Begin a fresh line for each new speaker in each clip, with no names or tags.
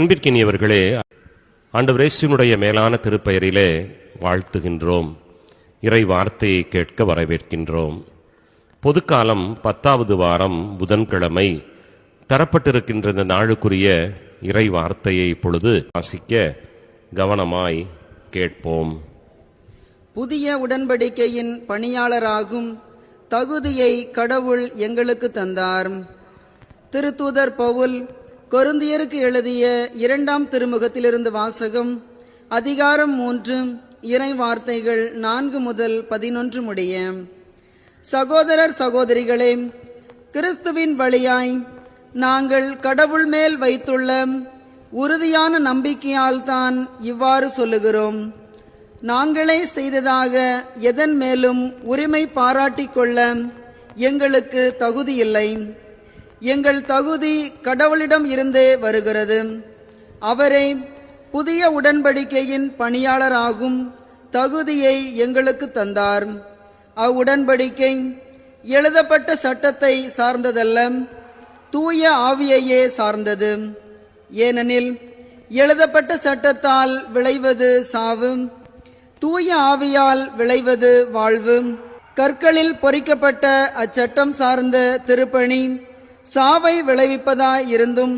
அன்பிற்கினியவர்களே ஆண்டவர் இயேசுனுடைய மேலான திருப்பெயரிலே வாழ்த்துகின்றோம். இறை வார்த்தையை கேட்க வரவேற்கின்றோம். பொதுக்காலம் பத்தாவது வாரம் புதன்கிழமை தரப்பட்டிருக்கின்ற இந்த நாளுக்குரிய இறை வார்த்தையை இப்பொழுது வாசிக்க கவனமாய் கேட்போம்.
புதிய உடன்படிக்கையின் பணியாளராகும் தகுதியை கடவுள் எங்களுக்கு தந்தார். திருத்தூதர் பவுல் கொருந்தியருக்கு எழுதிய இரண்டாம் திருமுகத்திலிருந்து வாசகம் அதிகாரம் மூன்று இறை வார்த்தைகள் நான்கு முதல் பதினொன்று முடிய சகோதரர் சகோதரிகளே கிறிஸ்துவின் வழியாய் நாங்கள் கடவுள் மேல் வைத்துள்ள உறுதியான நம்பிக்கையால் தான் இவ்வாறு சொல்லுகிறோம். நாங்களே செய்ததாக எதன் மேலும் உரிமை பாராட்டிக் கொள்ள எங்களுக்கு தகுதியில்லை. எங்கள் தகுதி கடவுளிடம் இருந்தே வருகிறது. அவரே புதிய உடன்படிக்கையின் பணியாளராகும் தகுதியை எங்களுக்கு தந்தார். அவ்வுடன்படிக்கை எழுதப்பட்ட சட்டத்தை சார்ந்ததல்ல தூய ஆவியையே சார்ந்தது. ஏனெனில் எழுதப்பட்ட சட்டத்தால் விளைவது சாவு தூய ஆவியால் விளைவது வாழ்வு. கற்களில் பொறிக்கப்பட்ட அச்சட்டம் சார்ந்த திருப்பணி சாவை விளைவிப்பதாய் இருந்தும்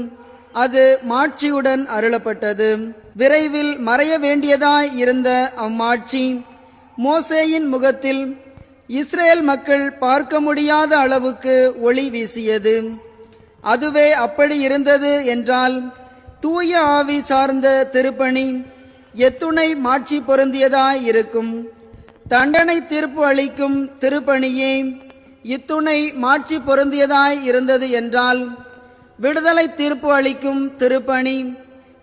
அது மாட்சியுடன் அருளப்பட்டது. விரைவில் மறைய வேண்டியதாய் இருந்த அம்மாட்சி மோசேயின் முகத்தில் இஸ்ரேல் மக்கள் பார்க்க முடியாத அளவுக்கு ஒளி வீசியது. அதுவே அப்படி இருந்தது என்றால் தூய ஆவி சார்ந்த திருப்பணி எத்துணை மாட்சி பொருந்தியதாய் இருக்கும். தண்டனை தீர்ப்பு அளிக்கும் திருப்பணியே இத்துணை மாட்சி பொருந்தியதாய் இருந்தது என்றால் விடுதலை தீர்ப்பு அளிக்கும் திருப்பணி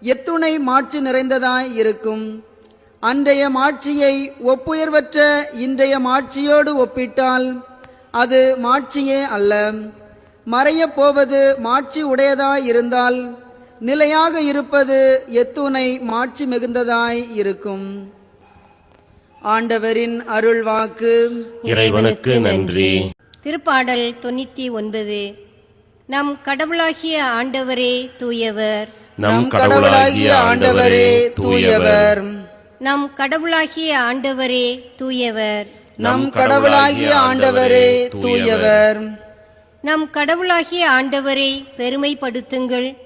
எத்துணை மாட்சி நிறைந்ததாய் இருக்கும். அன்றைய மாட்சியை ஒப்புயர்வற்ற இன்றைய மாட்சியோடு ஒப்பிட்டால் அது மாட்சியே அல்ல. மறையப் போவது மாட்சி உடையதாய் இருந்தால் நிலையாக இருப்பது எத்துணை மாட்சி மிகுந்ததாய் இருக்கும். ஆண்டவரின் அருள்வாக்கு.
இறைவனுக்கு நன்றி.
திருப்பாடல் தொண்ணூத்தி ஒன்பது. நம் கடவுளாகிய ஆண்டவரே தூயவர்.
நம் கடவுளாகிய ஆண்டவரே தூயவர்.
நம் கடவுளாகிய ஆண்டவரே தூயவர்.
நம் கடவுளாகிய ஆண்டவரே தூயவர்.
நம் கடவுளாகிய ஆண்டவரை பெருமைப்படுத்துங்கள்.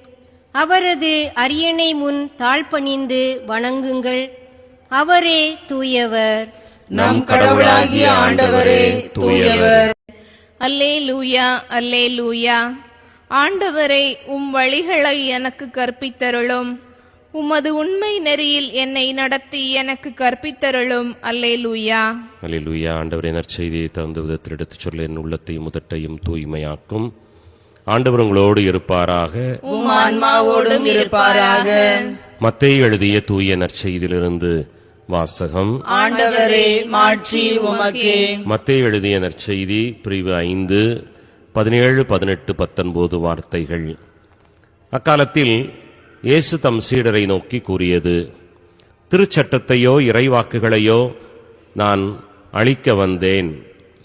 அவரது அரியணை முன் தாழ்பணிந்து வணங்குங்கள். அவரே தூயவர்.
நம் கடவுளாகிய ஆண்டவரே தூயவர்.
அல்லே லூயா அல்லே லூயா ஆண்டவரை உம் வழிகளை எனக்கு கற்பித்தருளும். உமது உண்மை நெறியில் என்னை நடத்தி எனக்கு கற்பித்தருளும். அல்லே லூயா
அல்லேலூயா ஆண்டவரே நற்செய்தியை தகுந்த விதத்தில் எடுத்துச் சொல்ல என் உள்ளத்தையும் முதட்டையும் தூய்மையாக்கும். ஆண்டவர் உங்களோடு இருப்பாராக.
உம் ஆன்மாவோடும் இருப்பாராக.
மத்தேயு எழுதிய தூய நற்செய்தியிலிருந்து வாசகம்.
ஆண்டவரே மாட்சி உமக்கே.
மத்தேயு எழுதிய நற்செய்தி பிரிவு ஐந்து பதினேழு பதினெட்டு பத்தொன்பது வார்த்தைகள். அக்காலத்தில் இயேசு தம் சீடரை நோக்கி கூறியது திருச்சட்டத்தையோ இறைவாக்குகளையோ நான் அழிக்க வந்தேன்.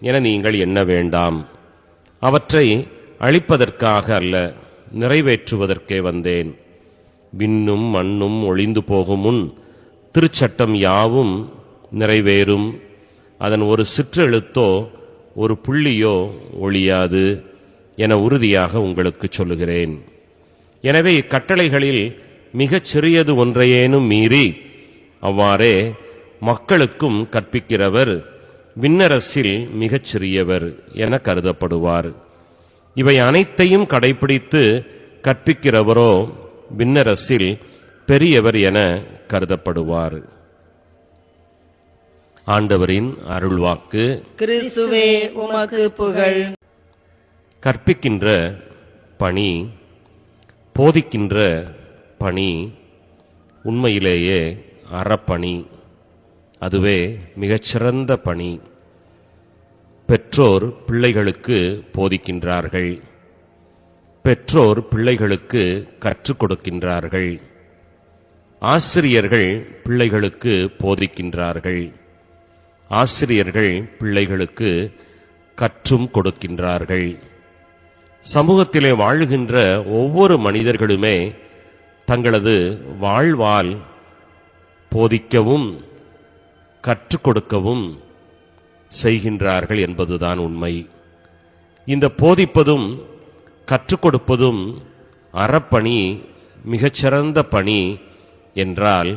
என நீங்கள் எண்ண வேண்டாம். அவற்றை அழிப்பதற்காக அல்ல நிறைவேற்றுவதற்கே வந்தேன். விண்ணும் மண்ணும் ஒளிந்து போகும் முன் திருச்சட்டம் யாவும் நிறைவேறும். அதன் ஒரு சிற்றெழுத்தோ ஒரு புள்ளியோ ஒழியாது என உறுதியாக உங்களுக்கு சொல்லுகிறேன். எனவே இக்கட்டளைகளில் மிகச் சிறியது ஒன்றையேனும் மீறி அவ்வாறே மக்களுக்கும் கற்பிக்கிறவர் விண்ணரசில் மிகச் சிறியவர் என கருதப்படுவார். இவை அனைத்தையும் கடைபிடித்து கற்பிக்கிறவரோ விண்ணரசில் பெரியவர் என கருதப்படுவார். ஆண்டவரின் அருள்வாக்கு
கிறிஸ்துவே உமக்கு புகழ்.
கற்பிக்கின்ற பணி போதிக்கின்ற பணி உண்மையிலேயே அறப்பணி அதுவே மிகச்சிறந்த பணி. பெற்றோர் பிள்ளைகளுக்கு போதிக்கின்றார்கள். பெற்றோர் பிள்ளைகளுக்கு கற்றுக் கொடுக்கின்றார்கள். ஆசிரியர்கள் பிள்ளைகளுக்கு போதிக்கின்றார்கள். ஆசிரியர்கள் பிள்ளைகளுக்கு கற்றும் கொடுக்கின்றார்கள். சமூகத்திலே வாழுகின்ற ஒவ்வொரு மனிதர்களுமே தங்களது வாழ்வால் போதிக்கவும் கற்றுக் கொடுக்கவும் செய்கின்றார்கள் என்பதுதான் உண்மை. இந்த போதிப்பதும் கற்றுக் கொடுப்பதும் அறப்பணி மிகச்சிறந்த பணி என்றால்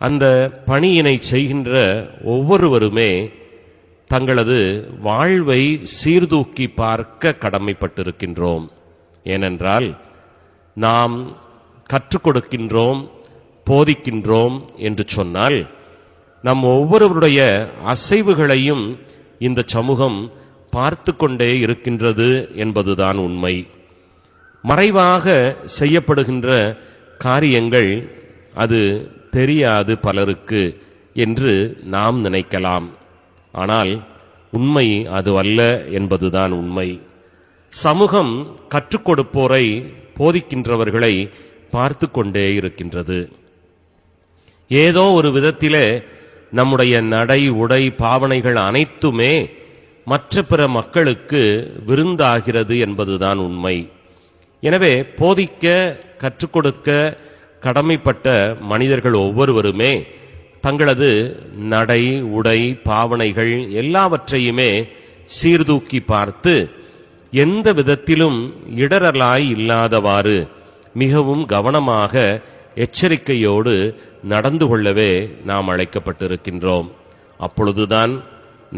அந்த பணியினை செய்கின்ற ஒவ்வொருவருமே தங்களது வாழ்வை சீர்தூக்கி பார்க்க கடமைப்பட்டிருக்கின்றோம். ஏனென்றால் நாம் கற்றுக் கொடுக்கின்றோம் போதிக்கின்றோம் என்று சொன்னால் நம் ஒவ்வொருவருடைய அசைவுகளையும் இந்த சமூகம் பார்த்து கொண்டே இருக்கின்றது என்பதுதான் உண்மை. மறைவாக செய்யப்படுகின்ற காரியங்கள் அது தெரியாது பலருக்கு என்று நாம் நினைக்கலாம். ஆனால் உண்மை அது அல்ல என்பதுதான் உண்மை. சமூகம் கற்றுக் கொடுப்போரை போதிக்கின்றவர்களை பார்த்து கொண்டே இருக்கின்றது. ஏதோ ஒரு விதத்திலே நம்முடைய நடை உடை பாவனைகள் அனைத்துமே மற்ற பிற மக்களுக்கு விருந்தாகிறது என்பதுதான் உண்மை. எனவே போதிக்க கற்றுக் கொடுக்க கடமைப்பட்ட மனிதர்கள் ஒவ்வொருவருமே தங்களது நடை உடை பாவனைகள் எல்லாவற்றையுமே சீர்தூக்கி பார்த்து எந்த விதத்திலும் இடரலாய் இல்லாதவாறு மிகவும் கவனமாக எச்சரிக்கையோடு நடந்து கொள்ளவே நாம் அழைக்கப்பட்டிருக்கின்றோம். அப்பொழுதுதான்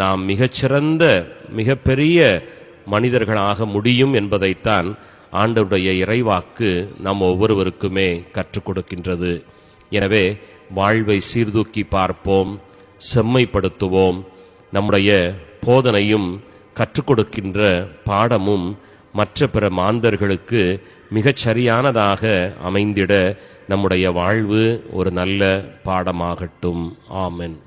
நாம் மிகச்சிறந்த மிகப்பெரிய மனிதர்களாக முடியும் என்பதைத்தான் ஆண்டவுடைய இறைவாக்கு நம் ஒவ்வொருவருக்குமே கற்றுக் கொடுக்கின்றது. எனவே வாழ்வை சீர்தூக்கி பார்ப்போம் செம்மைப்படுத்துவோம். நம்முடைய போதனையும் கற்றுக் கொடுக்கின்ற பாடமும் மற்ற பிற மாந்தர்களுக்கு மிகச் சரியானதாக அமைந்திட நம்முடைய வாழ்வு ஒரு நல்ல பாடமாகட்டும். ஆமென்.